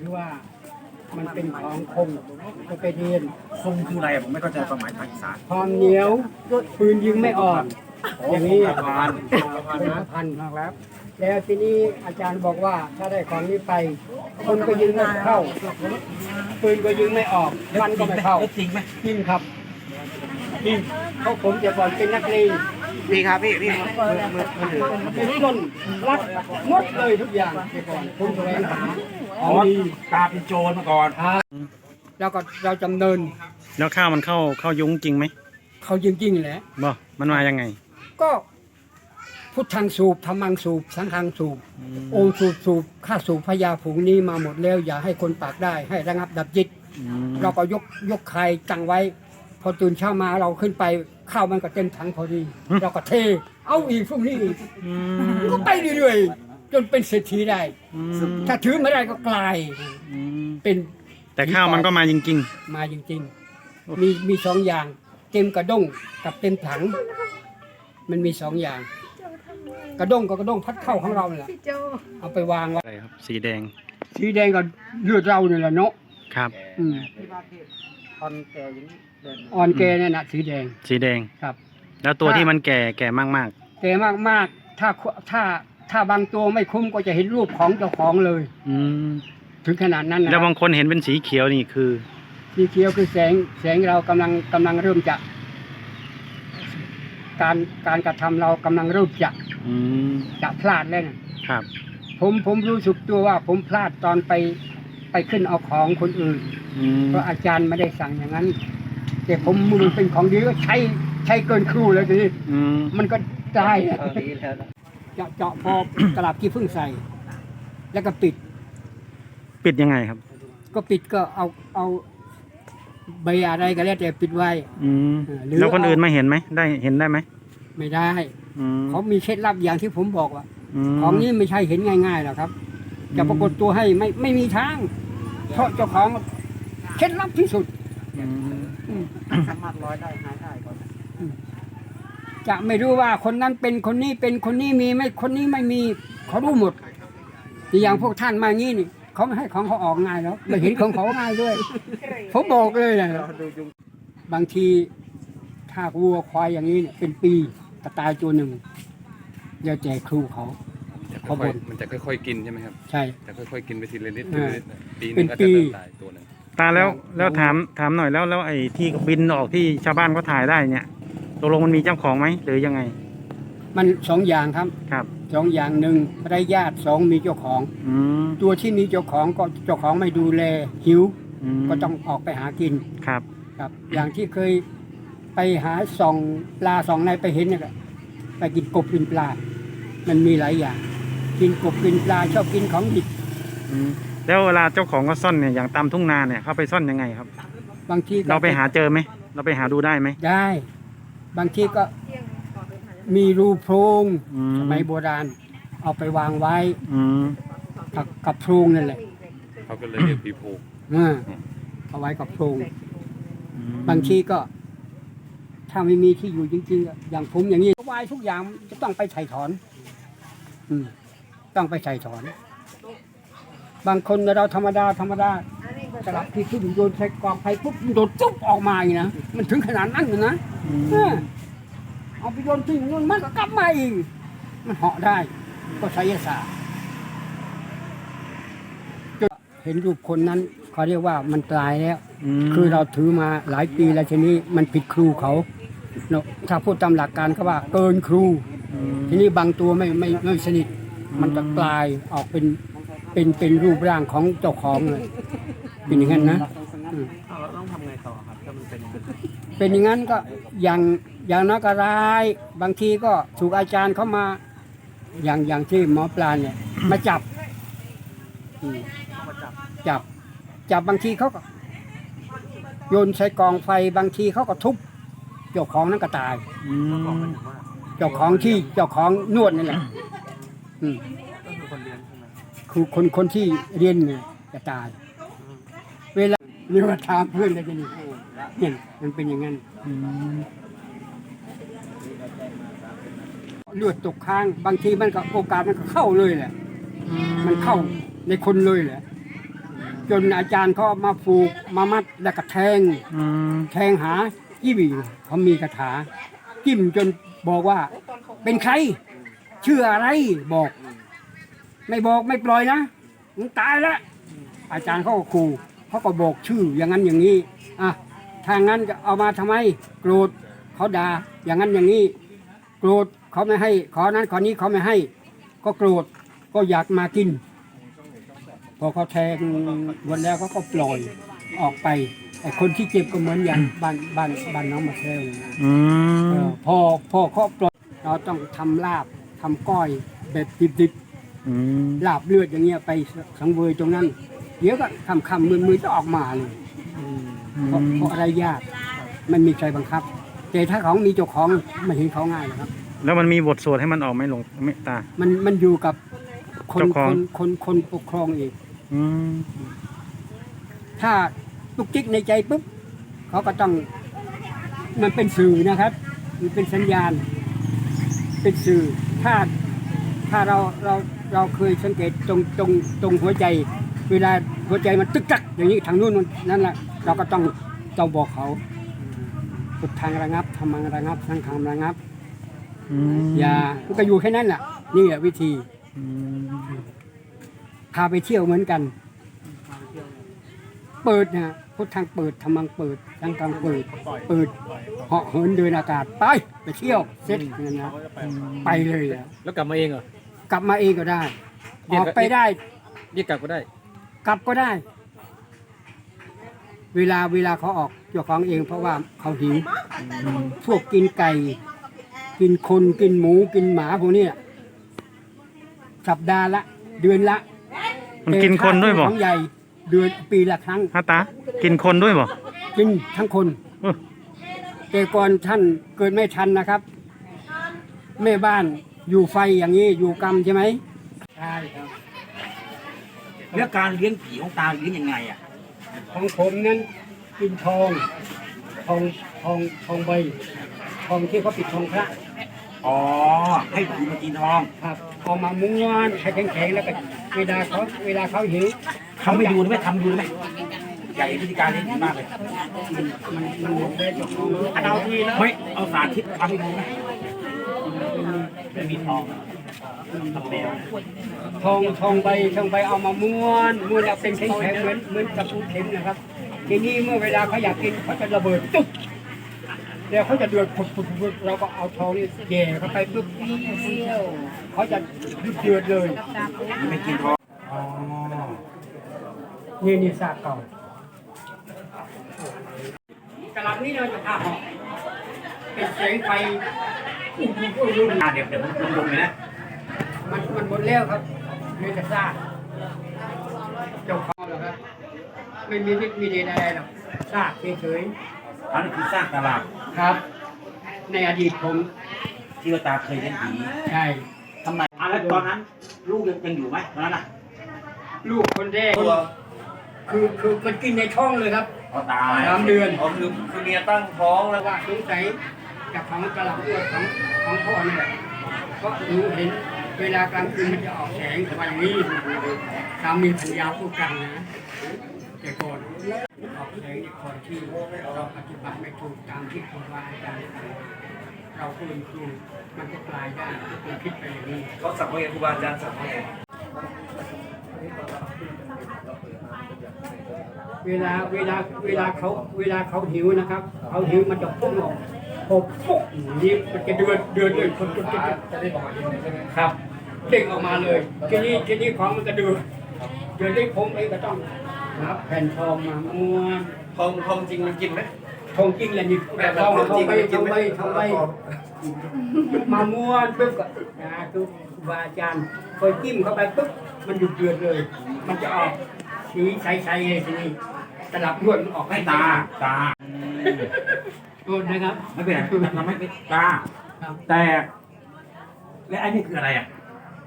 หรือว่ามันเป็นของคมก็ไปเรียนคงคืออะไรอะผมไม่เข้าใจความหมายทางอีสานความเหนียวปืนยิงไม่ออก อย่างนี้คงกระพานพันมากแล้วแล้วทีนี้อาจารย์บอกว่าถ้าได้ของนี้ไป คนก็ยิงไม่เข้า ปืนก็ยิงไม่ออกมันก็ไม่เข้าจริงไหมจริงครับจริงเพราะผมจะก่อนเป็นนักเลง นี่ครับพี่พี่มือมือมือถือเป็นต้นรักหมดเลยทุกอย่างแต่ก่อนคุณแสวงหาขอ๋อองดีตาเป็นโจรมาก่อนอ่าแล้วก็เราจำเนิน แล้วข้าวมันเข้าเข้ายุ้งจริงไหมเขาจริงๆแหละบ่มันมายังไง ก็ พุทธังสูบธรรมังสูบ สังฆังสูบโอมสูบสูบข้าสูบพญาผงนี้มาหมดแล้ว อย่าให้คนปากได้ให้ระงับดับจิตอืมเราก็ยกยกใครจังไว้ พอตื่นเช้ามาเราขึ้นไปข้าวมันก็เต็มถังพอดี เราก็เท เอาอีกพรุ่งนี้อีกอืมก็ไปเรื่อยๆจนเป็นเศรษฐีได้อืมถ้าถือไม่ได้ก็กลายอืมเป็นแต่ข้าวมันก็มาจริง มาจริงๆ มีมีสองอย่าง เต็มกระด้งกับเต็มถัง มันมีสองอย่าง กระด้งก็กระด้งพัดเข้าของเราเนี่ยเอาไปวางไว้ๆอะไรครับ สีแดงสีแดงก็เลือดเราเนี่ยแหละเนาะครับ อืมตอนแกอย่างนี้เดิน อ่อนแกเนี่ยนะสีแดงสีแดง ครับ แล้วตัวถ้าที่มันแก่แก่มากแกมากๆถ้าถ้าถ้าบางตัวไม่คุ้มก็จะเห็นรูปของเจ้าของเลยๆอืมถึงขนาดนั้นนะแล้วบางคนเห็นเป็นสีเขียวนี่คือ สีเขียวคือแสงแสงเรากำลังกำลังเริ่มจะ การการกระทำเรากำลังเริ่มจะอืมจะพลาดแล้วนะครับ ผมผมรู้สึกตัวว่าผมพลาดตอนไปไปขึ้นเอาของคนอื่นอืมเพราะอาจารย์ไม่ได้สั่งอย่างนั้น แต่ผมมือเป็นของดีก็ใช้ใช้เกินครูแล้วทีนี้อืมมันก็ได้อะเออดีแล้วนะเจาะเจาะพอกระดาษที่พึ่งใส่ แล้วก็ปิด ปิดยังไงครับ ก็ปิดก็เอาเอาใบอะไรก็แล้วแต่ปิดไว้ อืมเออหรือ แล้วคนเอาอื่นมาเห็นไหมได้เห็นได้ไหมไม่ได้ อืมเขามีเคล็ดลับอย่างที่ผมบอกว่า ม ของนี้ไม่ใช่เห็นง่ายๆหรอกครับ จะปรากฏตัวให้ไม่ไม่มีทาง เพราะเจ้าของเคล็ดลับที่สุดอืม อืมสามารถร้อยได้หายได้ก่อนจะไม่รู้ว่าคนนั้นเป็นคนนี้เป็นคนนี้มีไม่คนนี้ไม่มีเขารู้หมดอย่างพวกท่านมางี้นี่เขาไม่ให้ของเขาออกง่ายแล้วไม่เห็นของเขาง่ายด้วยผมบอกเลยนะเราดูยุงบางทีถ้าวัวควายอย่างนี้เนี่ยเป็นปีกระตายตัวหนึ่งเดี๋ยวแจกครูเขาจะเขาค่อยบ่นๆมันจะค่อยๆกินใช่ไหมครับ ใช่จะค่อยๆกินไปทีละนิดเอทีอละนิดปีหเป็นึนงก็ปีจะเริ่มตายตัวหนึ่ง ตาแล้วเราแล้วถามถามหน่อยแล้วแล้วไอ้ที่บินออกที่ชาวบ้านเขาถ่ายได้เนี่ยตกลงมันมีเจ้าของไหมหรือยังไง มันสองอย่างครับครับสองอย่างหนึ่งได้ญาติสองมีเจ้าของอืมตัวที่มีเจ้าของก็เจ้าของไม่ดูแลหิวมก็ต้องออกไปหากินครับ ครับ อย่างที่เคยไปหาส่องปลาส่องในไปเห็นเนี่ยก็ไปกินกบกินปลา มันมีหลายอย่าง กินกบกินปลาชอบกินของดิบ อืม แล้วเวลาเจ้าของเขาซ่อนเนี่ยอย่างตามทุ่งนาเนี่ยเขาไปซ่อนยังไงครับ บางทีก็เราไปหาเจอไหมเราไปหาดูได้ไหมได้ บางทีก็มีรูโพรงอืมสมัยโบราณ เอาไปวางไว้อืมกับกับโพรงนั่นแหละเขาก็เลยเรียกปีโพกอ่าเอาไว้กับโพรง อืมบางทีก็ ถ้าไม่มีที่อยู่จริงๆอะอย่างผมอย่างนี้วายทุกอย่างจะต้องไปไถ่ถอน อืมต้องไปไถ่ถอน บางคนเราธรรมดาธรรมดากระดับที่ขึ้นโยนใส่กองไฟปุ๊บมันโดดจุ๊บออกมาอีกนะมันถึงขนาดนั้นเลยนะอืมเออเอาไปโยนทิ้งโยนมันก็กลับมาอีกมันเหาะได้ ก็ไสยศาสตร์จนเห็นรูปคนนั้นเขาเรียกว่ามันตายแล้วมคือเราถือมาหลายปีแล้วทีนี้มันผิดครูเขาเนอะถ้าพูดตามหลักการก็ว่าเกินครูอืมทีนี้บางตัวไม่ไม่ไม่สนิท มันจะกลายออกเป็น เป็นเป็นรูปร่างของเจ้าของเลยเป็นอย่างนั้นนะอืมเอาเราต้องทำไงต่อครับถ้ามันเป็นอย่างนั้นเป็นอย่างนั้นก็อย่างอย่างนักร้าย บางทีก็ถูกอาจารย์เข้ามา อย่างอย่างที่หมอปลาเนี่ย มาจับอืมเอามาจับจับ จับบางทีเขาก็โยนใส่กองไฟบางทีเขาก็ทุบเจ้าของนั้นก็ตาย อืมบอกมันถึงว่าเจ้าของที่เจ้าของนวดนี่แหละอืม คือคนคนที่เรียนเนี่ยจะตาย เวลาเรียกว่าถามเพื่อนเลยทีนี้เนี่ยมันเป็นอย่างนั้นอืมเลือดตกค้างบางทีมันก็โอกาสมันก็เข้าเลยแหละ มันเข้าในคนเลยแหละ จนอาจารย์เขาเอามาผูกมามัดแล้วก็แทงอืมแทงหาจิ้มเขามีคาถาจิ้มจนบอกว่า เป็นใครชื่ออะไรบอก ไม่บอกไม่ปล่อยนะมึงตายแล้วอาจารย์เขาก็ขู่เขาก็บอกชื่ออย่างนั้นอย่างนี้อะทางนั้นก็เอามาทำไมโกรธเขาด่าอย่างนั้นอย่างนี้ โกรธเขาไม่ให้ ขอนั้นขอนี้เขาไม่ให้ ก็โกรธก็อยากมากิน พอเขาแทงวันแล้วเขาก็ปล่อยออกไปไอ้คนที่เจ็บก็เหมือนอย่างบ้านบ้านบ้านน้องมาเทลอืเอมอพอพอเขาปล่อยเราต้องทำลาบทำก้อยแบบดิบ อืมๆลาบเลือดอย่างเงี้ยไปสังเวยตรงนั้น เดี๋ยวก็คำคำมือมือจะออกมาเลยเพราะเพราะอะไรยากมันมีใครบังคับ แต่ถ้าของมีเจ้าของไม่เห็นเขาง่ายหรอกครับ แล้วมันมีบทสวดให้มันออกไหมหลวงเมตตา มันมันอยู่กับคนเจ้าของคนคนคนปกครองเองอืมถ้าตุกจิกในใจปุ๊บเขาก็ต้องมันเป็นสื่อนะครับมันเป็นสัญญาณ เป็นสื่อถ้าถ้าเราเรา เราเคยสังเกตตรงตรงตรงหัวใจ เวลาหัวใจมันตึกตักอย่างนี้ทางนู้นมันนั่นแหละเราก็ต้องต้องบอกเขาพุทธังระงับธรรมังระงับสังฆังระงับอืมอย่ามันก็อยู่แค่นั้นแหละนี่แหละวิธีอืมพาไปเที่ยวเหมือนกัน เปิดนะพุทธังเปิดธรรมังเปิดสังฆังเปิด เปิดเหาะเหินเดินอากาศไปไปเที่ยวเซ็ตเงินนะไปเลยอะแล้วกลับมาเองเหรอ กลับมาเองก็ได้เรีอยกอกไปได้ เรียกกลับก็ได้ กลับก็ได้ เวลาเวลาเขาออกเจ้าของเองเพราะว่าเขาหิวพวกกินไก่ กินคนกินหมูกินหมาพวกเนี้ยสัปดาห์ละเดือนละมันกินคนด้วยบ่แต่ถ้าของใหญ่เดือนปีละครั้งฮะตากินคนด้วยบ่กินทั้งคนเออแต่ก่อนท่านเกิดไม่ทันนะครับ แม่บ้าน อยู่ไฟอย่างนี้อยู่กรรมใช่ไหมใช่ครับเรื่องการเลี้ยงผีของตาเลี้ยงยังไงอะ ของผมนั้นกินทองทองทองทองใบทองที่เขาปิดทองพระอ๋อ ให้ผีมากินทอง ครับเอามาม้วนให้แข็งๆแล้วก็เวลาเขาเวลาเขาหิวทำไม่ดูได้ไหมทำดูได้ไหมใหญ่วิธีการเลี้ยงผีมากเลยมันมันมันหมดได้จากของเอาทีนะไม่เอาสาธิตทำให้ดูไหม มีทองทำแมวทองทองใบทองใบเอามาม้วนม้วนแล้วเป็นแข็งๆเหมือนเหมือนกับลูกเข็มนะครับ ทีนี้เมื่อเวลาเขาอยากกินเขาจะระเบิดตุ๊บแล้วเขาจะเดือดผุดผุดผุดเราก็เอาทองนี่แย่เข้าไปปุ๊บเขาจะเดือดเลยไม่กินทองอ๋อนี่นี่ซากเก่ากระลับนี้เราจะพาหอกเป็นเสียงไฟ อุ้มอุ้มอุ้มอะเดี๋ยวเดี๋ยวผมลงเลยนะ มันมันหมดแล้วครับเหลยแต่ซากเจ้าของเหรอครับ ไม่มีวิตมีเดนอะไรหรอกซากเฉยอันนี้คือสร้างตลาดๆครับ ในอดีตผมที่ว่าตาเคยเลี้ยงผีใช่ทำไมอะแล้วตอนนั้น ลูกยังยังอยู่ไหมตอนนั้นอะลูกคนแรกคือคือมันกินในท้องเลยครับเขาตายสามเดือน อ๋อคือคือเมียตั้งท้องแล้วว่าสงสัย จากของกระหลังอ้วนของของพ่อนี่แหละก็หนูเห็นเวลากลางคืนมันจะออกแสงแต่ว่าอย่างนี้สามีพันยาพูดกันนะแต่ก่อนออกแสงในก่อนที่เราปฏิบัติไม่ถูกตามที่ครูบาอาจารย์สั่งเราก็เป็นครูมันก็กลายได้เป็นคิดไปอย่างนี้เขาสั่งว่าไงครูบาอาจารย์สั่งว่าไงเวลาเวลาเวลาเขาเวลาเขาหิวนะครับเขาหิวมันจะพุ่งออก พบปุ๊บอย่างนี้มันจะเดือดเดือดเลยคนจะจะได้บอกใช่ไหมครับเด้งออกมาเลยทีนี้ทีนี้ของมันก็เดือดเดือดได้ผมเองก็ต้องรับแผ่นทองมาม้วนทองทองจริงมันกินไหมทองจริงแหละนี่แบบทองทองทอจริงงใบมันกิทนองไหมใบทองใบมาม้วนปุ๊บก็นะคือครูบาอาจารย์คอยจิ้มเข้าไปปุ๊บมันหยุดเดือดเลย มันจะออกสีใสๆเลยทีนี้ตลับนวดมันออกไม่ให้ตาตาโท ษนะครับ ไม่เป็นไรทำไม่เป็นตาครับแต่และไอ้นี่คืออะไรอะ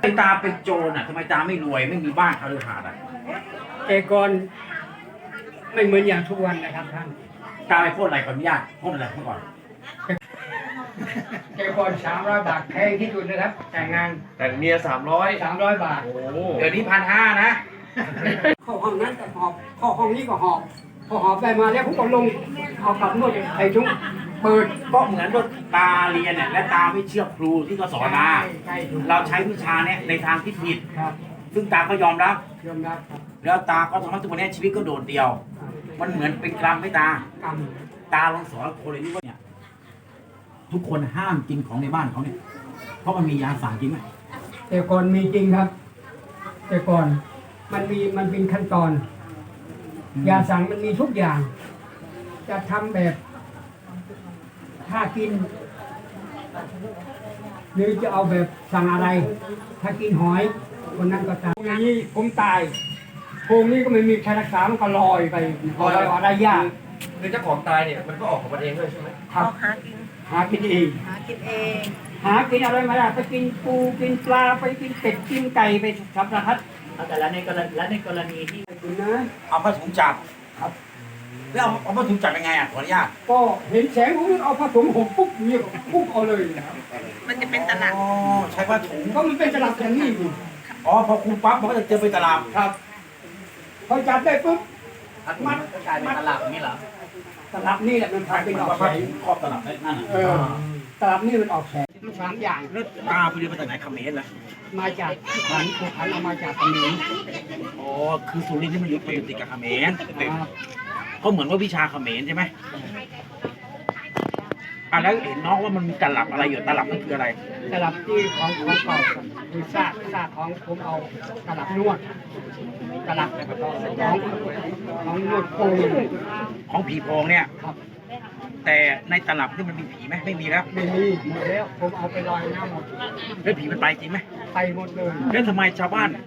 ไอ้ตาเป็นโจรอะทำไมตาไม่รวยไม่มีบ้านคาลือหาดอะแต่ก่อนไม่เหมือนอย่างทุกวันนะครับท่าน ตาไปพ่นอะไรขออนุญาตพ่นอะไรเมื่อก่อน แต่ก่อนสามร้อยบาทแพงที่สุดนะครับ แต่งงานแต่งเมียสามร้อยสามร้อยบาท โอ้เดี๋ยวนี้พันห้านะ เข้าห้องนั้นก็หอบเข้าห้องนี้ก็หอบ พอหอบได้มาแล้วผมก็ลงเอากลับนวดใส่ถุงเปิดก็เหมือนว่าตาเรียนเนี่ยและตาไม่เชื่อครูที่เขาสอนมา ใช่ถูกเราใช้วิชาเนี่ยในทางที่ผิด ครับซึ่งตาก็ยอมรับ ยอมรับครับแล้วตาก็ทำให้ทุกวันนี้ชีวิตก็โดดเดี่ยว มันเหมือนเป็นกรรมให้ตา กรรมตาลองสอนคนเลยนี่ว่าเนี่ยทุกคนห้ามกินของในบ้านเขาเนี่ย เพราะมันมียาสั่งจริงไหมแต่ก่อนมีจริงครับ แต่ก่อนมันมีมันเป็นขั้นตอน ยาสั่งมันมีทุกอย่าง จะทำแบบถ้ากิน หรือจะเอาแบบสั่งอะไร ถ้ากินหอยคนนั้นก็ตายอย่างนี้ผมตายโพรงนี้ก็ไม่มีใครรักษามันก็ลอยไปลอยอะไรยากคือเจ้าของตายเนี่ยมันก็ออกของมันเองด้วยใช่ไหมครับหากินหากินเองหากินเอง หากินอะไรมาได้ไปกินปูกินปลาไปกินเป็ดกินไก่ไปสารพัด แต่แล้วในกรณีและในกรณีที่ คุณนะ เอาผ้าถุงจับครับ แล้วเอาเอาผ้าถุงจับยังไงอะขออนุญาตก็เห็นแสงผมเอาผ้าถุงห่มปุ๊บเนี่ยปุ๊บเอาเลยนะครับมันจะเป็นตลาดอ๋อใช้ผ้าถุงก็มันเป็นตลับอย่างนี้อยู่อ๋อพอครูปั๊บมันก็จะเจอเป็นตลับครับพอจับได้ปุ๊บมันก็กลายเป็นตลับนี่เหรอตลับนี่แหละมันพาเป็นออกแสผ้างถุงครอบตลับได้นั่นเอน่ะอตลับนี่มันออกแสงมัน สามอย่างแล้วตาไปเรียนมาจากไหนเขมรเหรอมาจากขันผูกขันเอามาจากตรงนี้อ๋อคือสุรินทร์ที่มันอยู่ไปอยู่ติดกับเขมรครับก็เหมือนว่าวิชาเขมรใช่ไหมอะแล้วเห็นน้องว่ามันมีตลับอะไรอยู่ตลับนั่นคืออะไร ตลับที่ของของเก่าคือซากซากของผมเอาตลับนวดตลับของของนวดโพงของผีโพงเนี่ยครับ แต่ในตลับนี่มันมีผีไหมไม่มีแล้วไม่มีหมดแล้วผมเอาไปลอยน้ำหมดแล้วผีมันไปจริงไหมไปหมดเลยแล้วทำไมชาวบ้าน